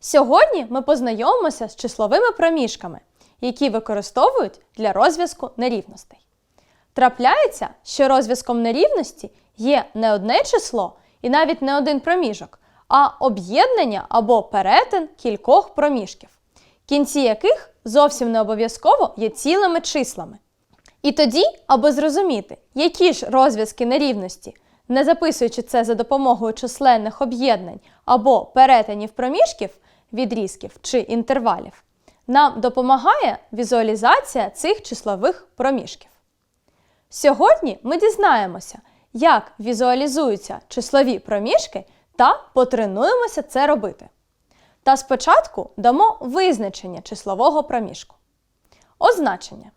Сьогодні ми познайомимося з числовими проміжками, які використовують для розв'язку нерівностей. Трапляється, що розв'язком нерівності є не одне число і навіть не один проміжок, а об'єднання або перетин кількох проміжків, кінці яких зовсім не обов'язково є цілими числами. І тоді, аби зрозуміти, які ж розв'язки нерівності, не записуючи це за допомогою численних об'єднань або перетинів проміжків, відрізків чи інтервалів, нам допомагає візуалізація цих числових проміжків. Сьогодні ми дізнаємося, як візуалізуються числові проміжки та потренуємося це робити. Та спочатку дамо визначення числового проміжку. Означення.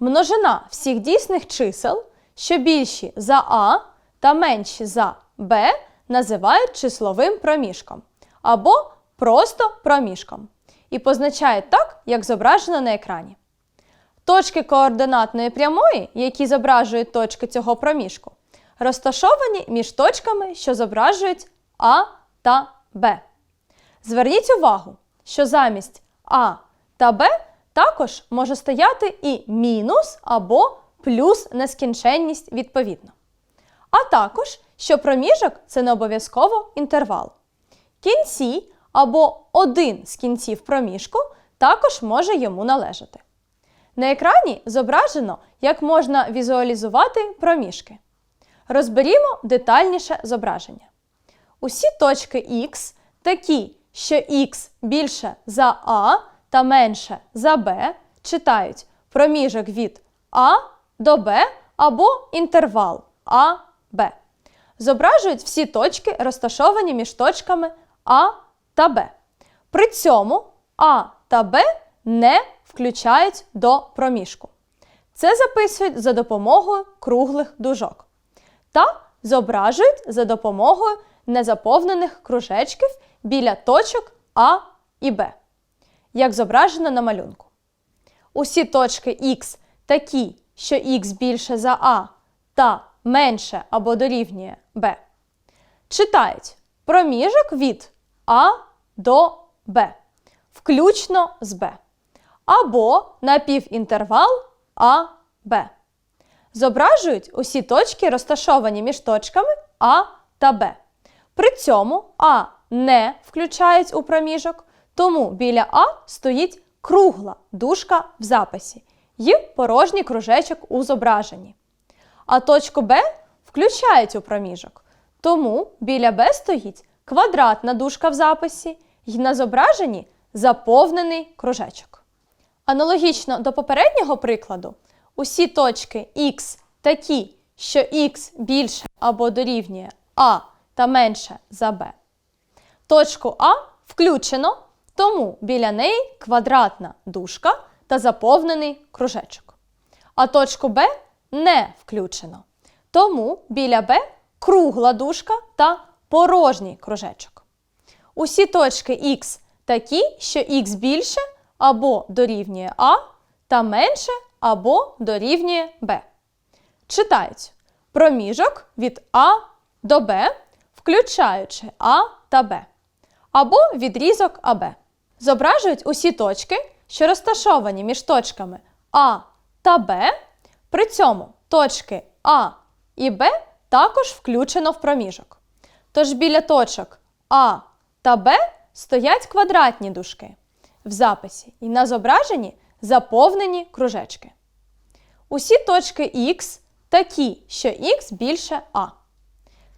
Множина всіх дійсних чисел, що більші за А та менші за Б, називають числовим проміжком або просто проміжком і позначають так, як зображено на екрані. Точки координатної прямої, які зображують точки цього проміжку, розташовані між точками, що зображують А та Б. Зверніть увагу, що замість А та Б також може стояти і мінус або плюс нескінченність відповідно. А також, що проміжок це не обов'язково інтервал. Кінці або один з кінців проміжку також може йому належати. На екрані зображено, як можна візуалізувати проміжки. Розберімо детальніше зображення. Усі точки Х такі, що Х більше за А та менше за Б, читають проміжок від А до Б або інтервал А Б. Зображують всі точки, розташовані між точками А та Б. При цьому А та Б не включають до проміжку. Це записують за допомогою круглих дужок та зображують за допомогою незаповнених кружечків біля точок А і Б, як зображено на малюнку. Усі точки Х такі, що Х більше за А та менше або дорівнює Б, читають проміжок від А до Б, включно з Б, або напівінтервал А Б. Зображують усі точки, розташовані між точками А та Б. При цьому А не включають у проміжок, тому біля А стоїть кругла дужка в записі і порожній кружечок у зображенні. А точку Б включають у проміжок, тому біля Б стоїть квадратна дужка в записі і на зображенні заповнений кружечок. Аналогічно до попереднього прикладу, усі точки Х такі, що Х більше або дорівнює А та менше за Б. Точку А включено, тому біля неї квадратна дужка та заповнений кружечок. А точку Б не включено, тому біля Б кругла дужка та порожній кружечок. Усі точки Х такі, що Х більше або дорівнює А та менше або дорівнює Б. Читають проміжок від А до Б, включаючи А та Б, або відрізок АБ. Зображують усі точки, що розташовані між точками А та Б. При цьому точки А і Б також включено в проміжок. Тож біля точок А та Б стоять квадратні дужки в записі і на зображенні заповнені кружечки. Усі точки Х такі, що Х більше А.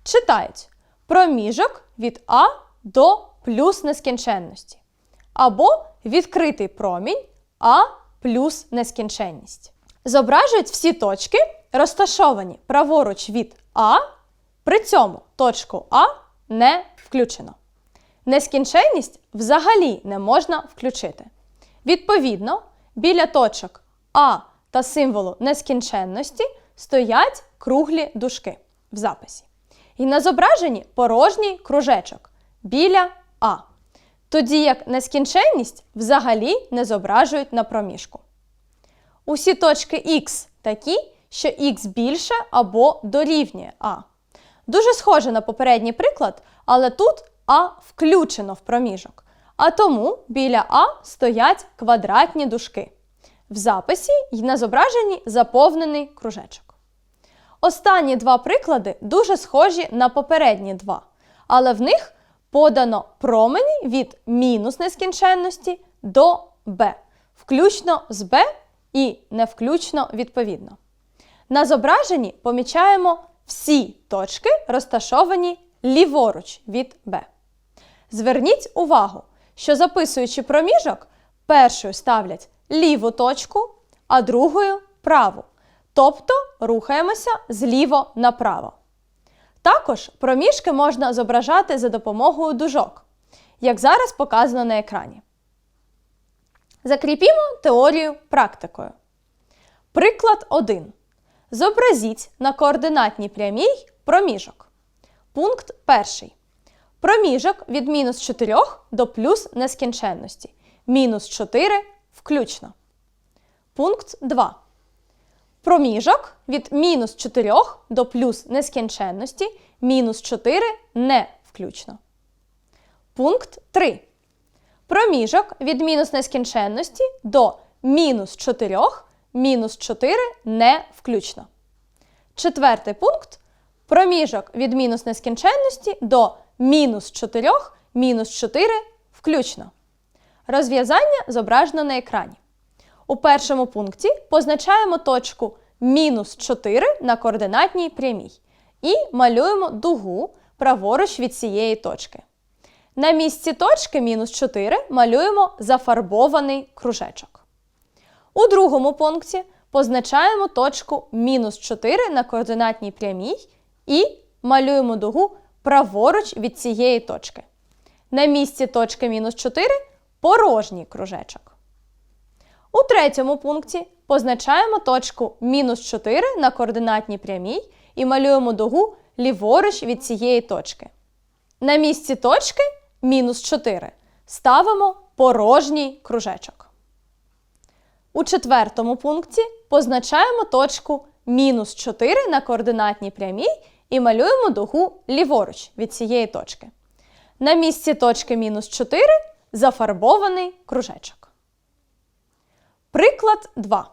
Читають проміжок від А до плюс нескінченності. Або відкритий промінь А плюс нескінченність. Зображують всі точки, розташовані праворуч від А, при цьому точку А не включено. Нескінченність взагалі не можна включити. Відповідно, біля точок А та символу нескінченності стоять круглі дужки в записі. І на зображенні порожній кружечок біля А. Тоді як нескінченність взагалі не зображують на проміжку. Усі точки Х такі, що Х більше або дорівнює А. Дуже схоже на попередній приклад, але тут А включено в проміжок. А тому біля А стоять квадратні дужки. В записі й на зображенні заповнений кружечок. Останні два приклади дуже схожі на попередні два, але в них подано промені від мінус нескінченності до b, включно з b і не включно відповідно. На зображенні помічаємо всі точки, розташовані ліворуч від b. Зверніть увагу, що записуючи проміжок, першою ставлять ліву точку, а другою праву. Тобто рухаємося зліво направо. Також проміжки можна зображати за допомогою дужок, як зараз показано на екрані. Закріпімо теорію практикою. Приклад 1. Зобразіть на координатній прямій проміжок. Пункт 1. Проміжок від мінус 4 до плюс нескінченності. Мінус 4 включно. Пункт 2. Проміжок від мінус 4 до плюс нескінченності. Мінус 4 не включно. Пункт 3. Проміжок від мінус нескінченності до мінус 4, мінус 4 не включно. Четвертий пункт. Проміжок від мінус нескінченності до мінус 4, мінус 4 включно. Розв'язання зображено на екрані. У першому пункті позначаємо точку мінус 4 на координатній прямій і малюємо дугу праворуч від цієї точки. На місці точки мінус 4 малюємо зафарбований кружечок. У другому пункті позначаємо точку мінус 4 на координатній прямій і малюємо дугу праворуч від цієї точки. На місці точки мінус 4 порожній кружечок. У третьому пункті позначаємо точку мінус 4 на координатній прямій і малюємо дугу ліворуч від цієї точки. На місці точки мінус 4 ставимо порожній кружечок. У четвертому пункті позначаємо точку мінус 4 на координатній прямій і малюємо дугу ліворуч від цієї точки. На місці точки мінус 4 зафарбований кружечок. Приклад 2.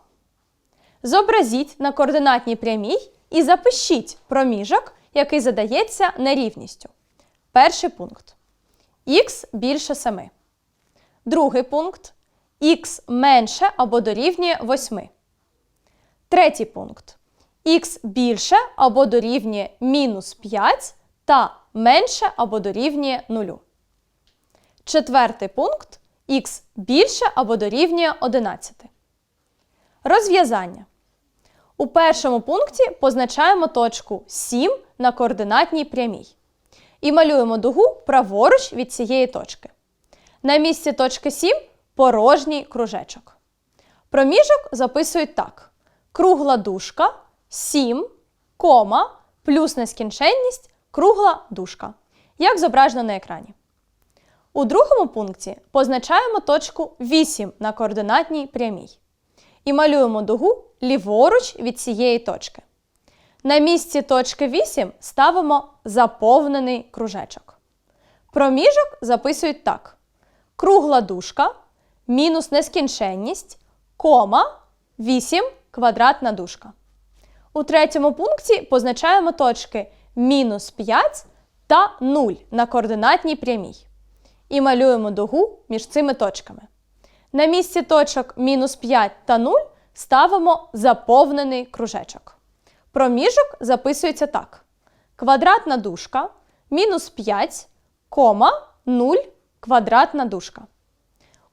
Зобразіть на координатній прямій і запишіть проміжок, який задається нерівністю. Перший пункт. Х більше 7. Другий пункт. Х менше або дорівнює 8. Третій пункт. Х більше або дорівнює мінус 5 та менше або дорівнює 0. Четвертий пункт х більше або дорівнює 11. Розв'язання. У першому пункті позначаємо точку 7 на координатній прямій. І малюємо дугу праворуч від цієї точки. На місці точки 7 порожній кружечок. Проміжок записують так: кругла дужка 7, кома, плюс нескінченність, кругла дужка. Як зображено на екрані. У другому пункті позначаємо точку 8 на координатній прямій. І малюємо дугу ліворуч від цієї точки. На місці точки 8 ставимо заповнений кружечок. Проміжок записують так: кругла дужка, мінус нескінченність, кома, 8 квадратна дужка. У третьому пункті позначаємо точки мінус 5 та 0 на координатній прямій. І малюємо дугу між цими точками. На місці точок мінус 5 та 0 ставимо заповнений кружечок. Проміжок записується так: квадратна дужка мінус 5, кома 0 квадратна дужка.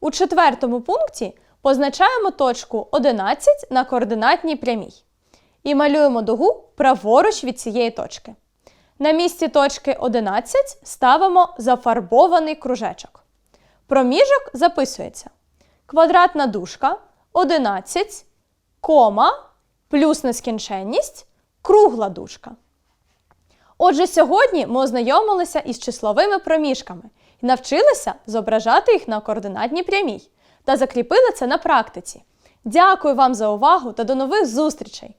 У четвертому пункті позначаємо точку 11 на координатній прямій. І малюємо дугу праворуч від цієї точки. На місці точки 11 ставимо зафарбований кружечок. Проміжок записується квадратна дужка 11, кома, плюс нескінченність, кругла дужка. Отже, сьогодні ми ознайомилися із числовими проміжками і навчилися зображати їх на координатній прямій та закріпили це на практиці. Дякую вам за увагу та до нових зустрічей!